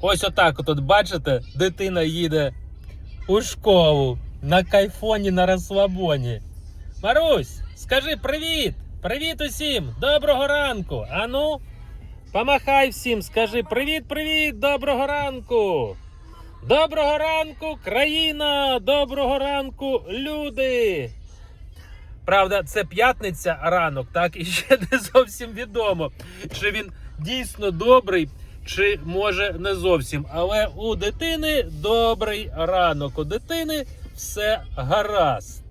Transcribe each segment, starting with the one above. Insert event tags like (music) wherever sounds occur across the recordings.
Ось отак, от бачите, дитина їде у школу на кайфоні на розслабоні. Марусь, скажи привіт! Привіт усім! Доброго ранку! Ану, помахай всім, скажи привіт, привіт, доброго ранку! Доброго ранку, країна! Доброго ранку, люди! Правда, це п'ятниця ранок, так і ще не зовсім відомо, чи він дійсно добрий, чи може не зовсім. Але у дитини добрий ранок. У дитини все гаразд.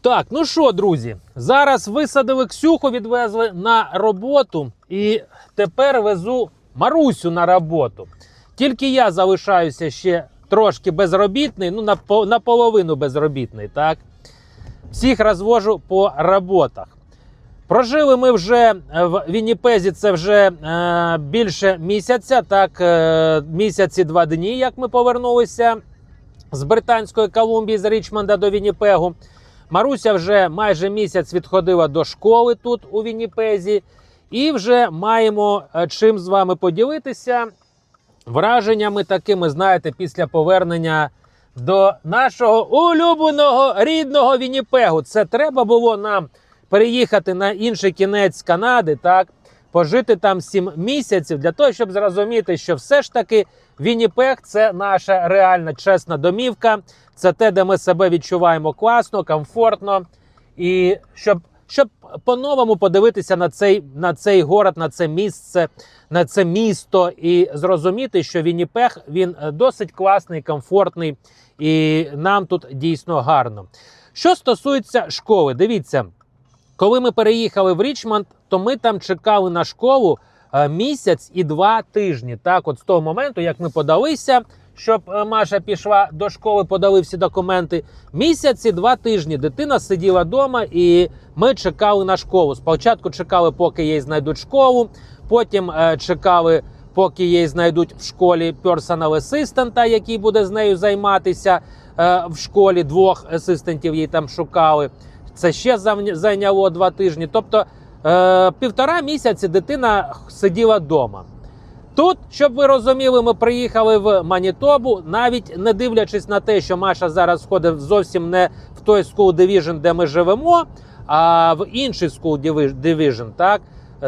Так, ну що, друзі, зараз висадили Ксюху, відвезли на роботу, і тепер везу Марусю на роботу. Тільки я залишаюся ще трошки безробітний, ну напо- наполовину безробітний, так? Всіх розвожу по роботах. Прожили ми вже е, в Вінніпезі, це вже е, більше місяця, так, е, місяці два дні, як ми повернулися з Британської Колумбії, з Річмонда до Вінніпегу. Маруся вже майже місяць відходила до школи тут у Вінніпезі, і вже маємо е, чим з вами поділитися враженнями такими, знаєте, після повернення до нашого улюбленого рідного Вінніпегу. Це треба було нам переїхати на інший кінець Канади, так, пожити там 7 місяців для того, щоб зрозуміти, що все ж таки Вінніпег це наша реальна чесна домівка. Це те, де ми себе відчуваємо класно, комфортно. І щоб, щоб по-новому подивитися на цей, на цей город, на це місце, на це місто і зрозуміти, що Вінніпег він е, досить класний, комфортний, і нам тут дійсно гарно. Що стосується школи, дивіться, коли ми переїхали в Річмонд, то ми там чекали на школу е, місяць і два тижні. Так, от з того моменту, як ми подалися, щоб е, Маша пішла до школи, подали всі документи. Місяць і два тижні дитина сиділа вдома, і ми чекали на школу. Спочатку чекали, поки їй знайдуть школу, потім е, чекали. Поки їй знайдуть в школі персонал асистента, який буде з нею займатися е, в школі. Двох асистентів їй там шукали. Це ще зайняло два тижні. Тобто е, півтора місяці дитина сиділа вдома. Тут, щоб ви розуміли, ми приїхали в Манітобу, навіть не дивлячись на те, що Маша зараз ходить зовсім не в той school division, де ми живемо, а в інший school divi- division, так.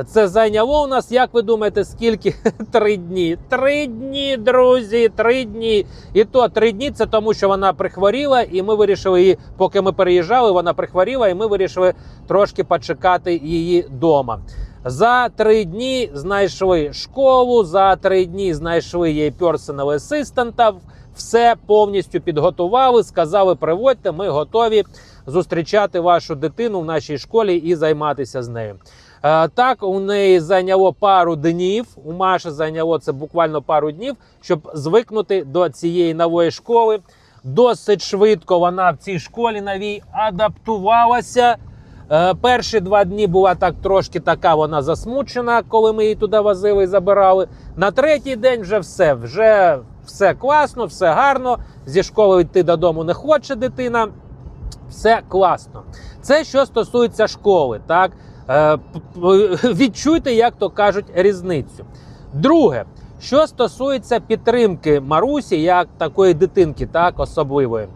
Це зайняло у нас, як ви думаєте, скільки? (laughs) Три дні. Три дні, друзі, три дні. І то три дні це тому, що вона прихворіла, і ми вирішили її, поки ми переїжджали, вона прихворіла, і ми вирішили трошки почекати її вдома. За три дні знайшли школу, за три дні знайшли її персонал асистента. Все повністю підготували. Сказали, приводьте, ми готові зустрічати вашу дитину в нашій школі і займатися з нею. Е, Так, у неї зайняло пару днів. У Маші зайняло це буквально пару днів, щоб звикнути до цієї нової школи. Досить швидко вона в цій школі новій адаптувалася. Е, Перші два дні була так трошки така вона засмучена, коли ми її туди возили і забирали. На третій день вже все, вже все класно, все гарно. Зі школи йти додому не хоче дитина. Все класно. Це що стосується школи, так (laughs) відчуйте, як то кажуть, різницю. Друге, що стосується підтримки Марусі, як такої дитинки, так особливої.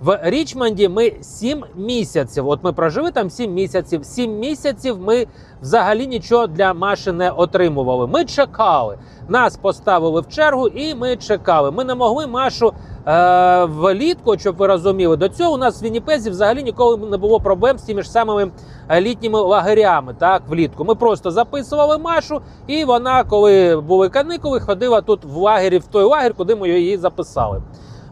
В Річмонді ми 7 місяців. От ми прожили там 7 місяців. 7 місяців ми взагалі нічого для Маші не отримували. Ми чекали. Нас поставили в чергу, і ми чекали. Ми не могли Машу е, влітку, щоб ви розуміли. До цього у нас в Вінніпезі взагалі ніколи не було проблем з тими ж самими е, літніми лагерями. Так, влітку. Ми просто записували Машу, і вона, коли були каникули, ходила тут в лагері, в той лагер, куди ми її записали.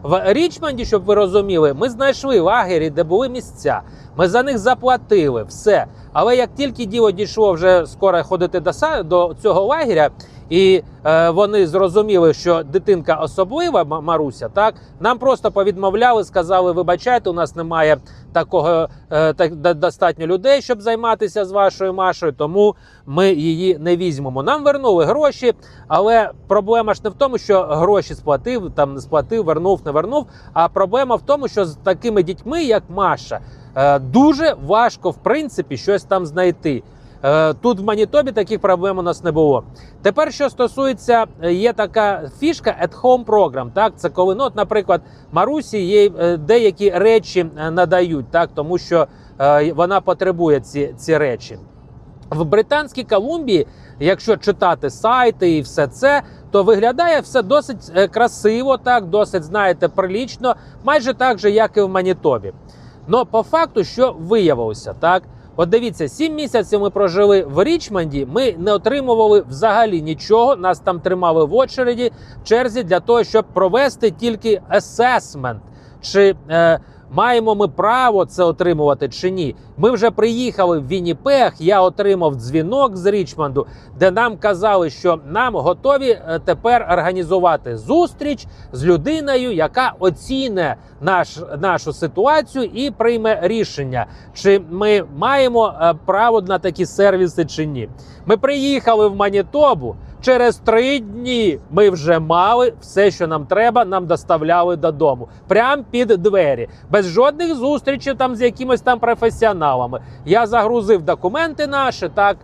В Річмонді, щоб ви розуміли, ми знайшли лагері, де були місця. Ми за них заплатили все. Але як тільки діло дійшло вже скоро ходити до, до цього лагеря, і е, вони зрозуміли, що дитинка особлива, Маруся, так нам просто повідмовляли, сказали: вибачайте, у нас немає такого е, так до- достатньо людей, щоб займатися з вашою Машою, тому ми її не візьмемо. Нам вернули гроші, але проблема ж не в тому, що гроші сплатив, там не сплатив, вернув, не вернув. А проблема в тому, що з такими дітьми, як Маша, е, дуже важко в принципі щось там знайти. Е, Тут в Манітобі таких проблем у нас не було. Тепер, що стосується, е, є така фішка at home program. Так, це коли, ну, от, наприклад, Марусі їй е, деякі речі надають, так, тому що вона потребує ці, ці речі. В Британській Колумбії, якщо читати сайти і все це, то виглядає все досить красиво, так, досить, знаєте, прилічно, майже так же, як і в Манітобі. Ну, по факту, що виявилося, так. От дивіться, 7 місяців ми прожили в Річмонді. Ми не отримували взагалі нічого. Нас там тримали в очереді в черзі для того, щоб провести тільки асесмент. Чи е, маємо ми право це отримувати чи ні? Ми вже приїхали в Вінніпег, Я отримав дзвінок з Річмонду, де нам казали, що нам готові е, тепер організувати зустріч з людиною, яка оціне наш, нашу ситуацію і прийме рішення, чи ми маємо е, право на такі сервіси чи ні. Ми приїхали в Манітобу. Через три дні ми вже мали все, що нам треба, нам доставляли додому. Прям під двері, без жодних зустрічей там з якимось там професіоналами. Я загрузив документи наші, так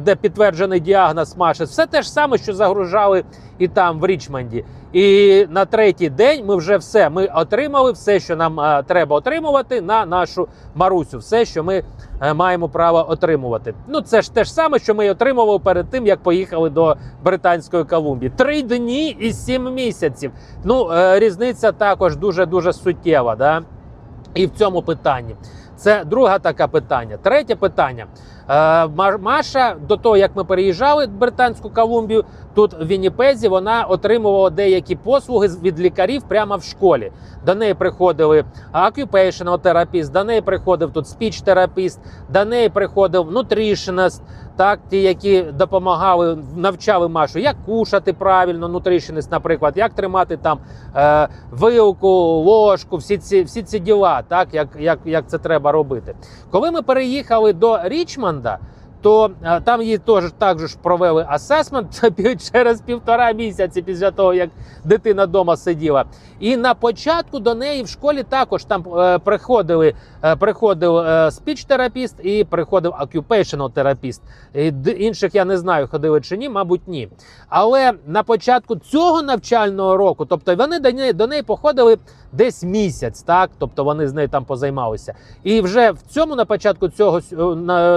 де підтверджений діагноз Маші. Все те ж саме, що загружали і там в Річмонді. І на третій день ми вже все ми отримали, все, що нам е, треба отримувати на нашу Марусю, все, що ми е, маємо право отримувати. Ну це ж те ж саме, що ми отримували перед тим, як поїхали до Британської Колумбії. Три дні і сім місяців. Ну е, різниця також дуже дуже суттєва. Да? І в цьому питанні. Це друге таке питання. Третє питання. Е, Маша до того, як ми переїжджали в Британську Колумбію, тут в Вінніпезі вона отримувала деякі послуги від лікарів прямо в школі. До неї приходили occupational терапіст, до неї приходив тут speech терапіст, до неї приходив nutritionist, так, ті, які допомагали, навчали Машу, як кушати правильно, nutritionist, наприклад, як тримати там е, вилку, ложку, всі ці, всі ці діла, так, як, як, як це треба робити. Коли ми переїхали до Річмонда, то е, там її теж також провели асесмент (laughs) через півтора місяці після того, як дитина вдома сиділа. І на початку до неї в школі також там е, приходили, е, приходив спіч-терапіст і приходив occupational терапіст. Інших я не знаю, ходили чи ні, мабуть, ні. Але на початку цього навчального року, тобто вони до неї, до неї походили десь місяць, так тобто вони з нею там позаймалися. І вже в цьому на початку цього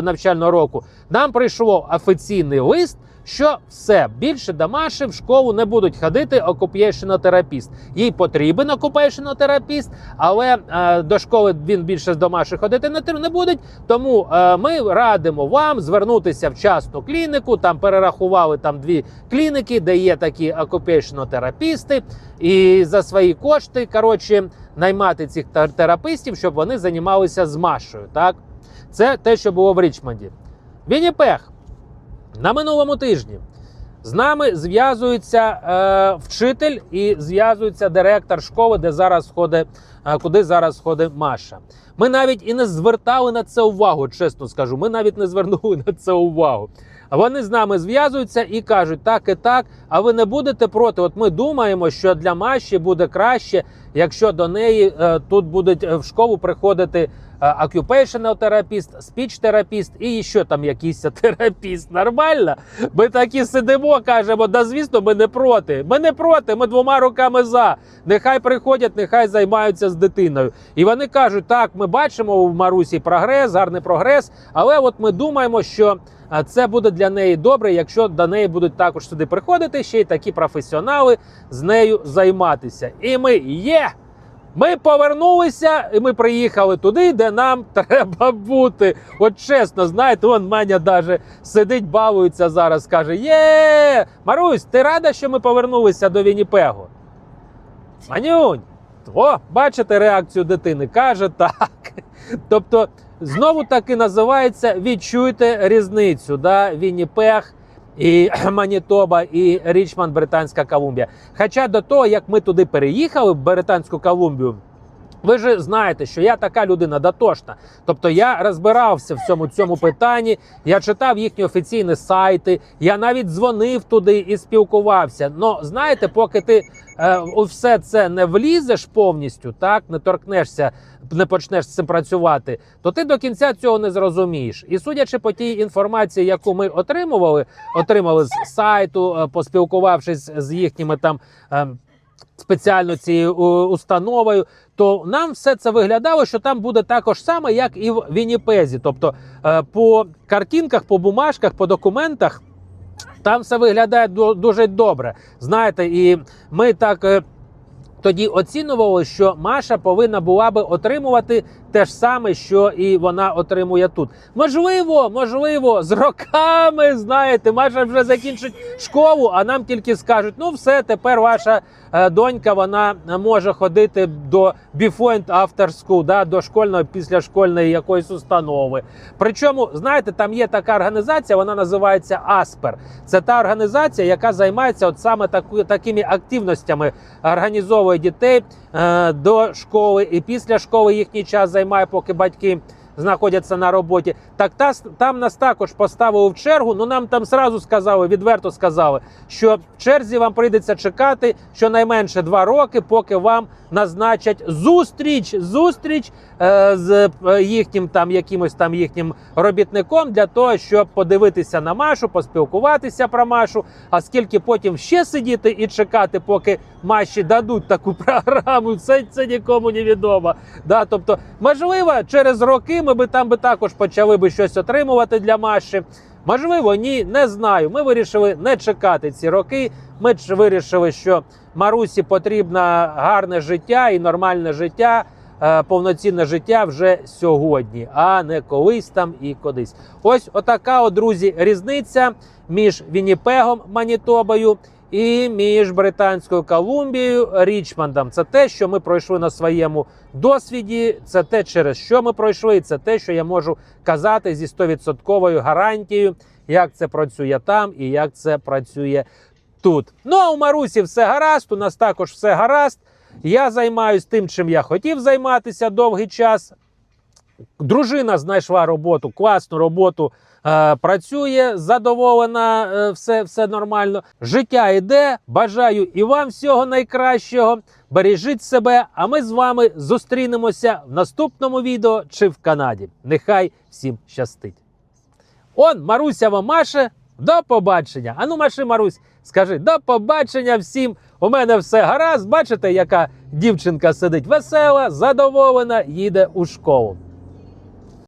навчального року нам прийшло офіційний лист. Що все більше до Маші в школу не будуть ходити occupational. Їй потрібен occupational терапіст, але е, до школи він більше до Маші ходити не, не буде. Тому е, ми радимо вам звернутися в частну клініку. Там перерахували там дві клініки, де є такі occupational і за свої кошти коротше наймати цих тер- терапистів, щоб вони займалися з Машою. Так, це те, що було в Річмонді. Вінніпег. На минулому тижні з нами зв'язується е, вчитель і зв'язується директор школи, де зараз ходить, е, куди зараз ходить Маша. Ми навіть і не звертали на це увагу, чесно скажу. Ми навіть не звернули (laughs) на це увагу. Вони з нами зв'язуються і кажуть, так і так. А ви не будете проти? От ми думаємо, що для Маші буде краще, якщо до неї е, тут будуть е, в школу приходити е, occupational терапіст, speech терапіст і ще там якийсь (laughs) терапіст. Нормально? Ми такі сидимо, кажемо, да звісно, ми не проти. Ми не проти, ми двома руками за. Нехай приходять, нехай займаються з дитиною. І вони кажуть, так, ми бачимо у Марусі прогрес, гарний прогрес, але от ми думаємо, що. а, Це буде для неї добре, якщо до неї будуть також сюди приходити ще й такі професіонали з нею займатися. І ми є. Ми повернулися, і ми приїхали туди, де нам (laughs) треба бути. От чесно, знаєте, он Маня даже сидить, балується зараз. Каже: Є, Марусь, ти рада, що ми повернулися до Вінніпегу? Манюнь, о, бачите реакцію дитини? Каже так. Тобто, знову таки називається відчуйте різницю. Да? Вінніпег і (clears throat) Манітоба, і Річмонд, Британська Колумбія. Хоча до того, як ми туди переїхали, в Британську Колумбію, Ви ж знаєте, що я така людина дотошна. Тобто я розбирався в цьому цьому питанні, я читав їхні офіційні сайти, я навіть дзвонив туди і спілкувався. Ну знаєте, поки ти е, у все це не влізеш повністю, так не торкнешся, не почнеш з цим працювати, то ти до кінця цього не зрозумієш. І судячи по тій інформації, яку ми отримували, отримали з сайту, е, поспілкувавшись з їхніми там. е, Спеціально цією е, установою, то нам все це виглядало, що там буде також саме, як і в Вінніпезі. Тобто е, по картинках, по бумажках, по документах там все виглядає дуже добре. Знаєте, і ми так. Тоді оцінювали, що Маша повинна була би отримувати те ж саме, що і вона отримує тут. Можливо, можливо, з роками знаєте, Маша вже закінчить школу, а нам тільки скажуть: ну все, тепер ваша е, донька вона може ходити до before and after school, да, до школьної післяшкольної якоїсь установи. Причому, знаєте, там є така організація, вона називається Аспер. Це та організація, яка займається от саме таку, такими активностями, організовує дітей е, до школи і після школи їхній час займає, поки батьки. Знаходяться на роботі, так та там нас також поставили в чергу. Ну нам там зразу сказали, відверто сказали, що в черзі вам прийдеться чекати щонайменше два роки, поки вам назначать зустріч, зустріч е, з е, їхнім там якимось там їхнім робітником для того, щоб подивитися на Машу, поспілкуватися про Машу. А скільки потім ще сидіти і чекати, поки Маші дадуть таку (laughs) програму, це, це нікому не відомо. Да, тобто, можливо, через роки ми би там би також почали би щось отримувати для Маші. Можливо, ні, не знаю. Ми вирішили не чекати ці роки. Ми вирішили, що Марусі потрібно гарне життя і нормальне життя, е, повноцінне життя вже сьогодні, а не колись там і кудись. Ось отака, от, друзі, різниця між Вінніпегом, Манітобою і між Британською Колумбією Річмондом. Це те, що ми пройшли на своєму досвіді. Це те, через що ми пройшли. Це те, що я можу казати зі 100% гарантією, як це працює там і як це працює тут. Ну а у Марусі все гаразд. У нас також все гаразд. Я займаюся тим, чим я хотів займатися довгий час. Дружина знайшла роботу, класну роботу. е, Працює задоволена, е, все, все нормально. Життя йде. Бажаю і вам всього найкращого. Бережіть себе, а ми з вами зустрінемося в наступному відео чи в Канаді. Нехай всім щастить. Он Маруся вам маше. До побачення. Ану, маши, Марусь, скажи до побачення всім. У мене все гаразд. Бачите, яка дівчинка сидить весела, задоволена, їде у школу.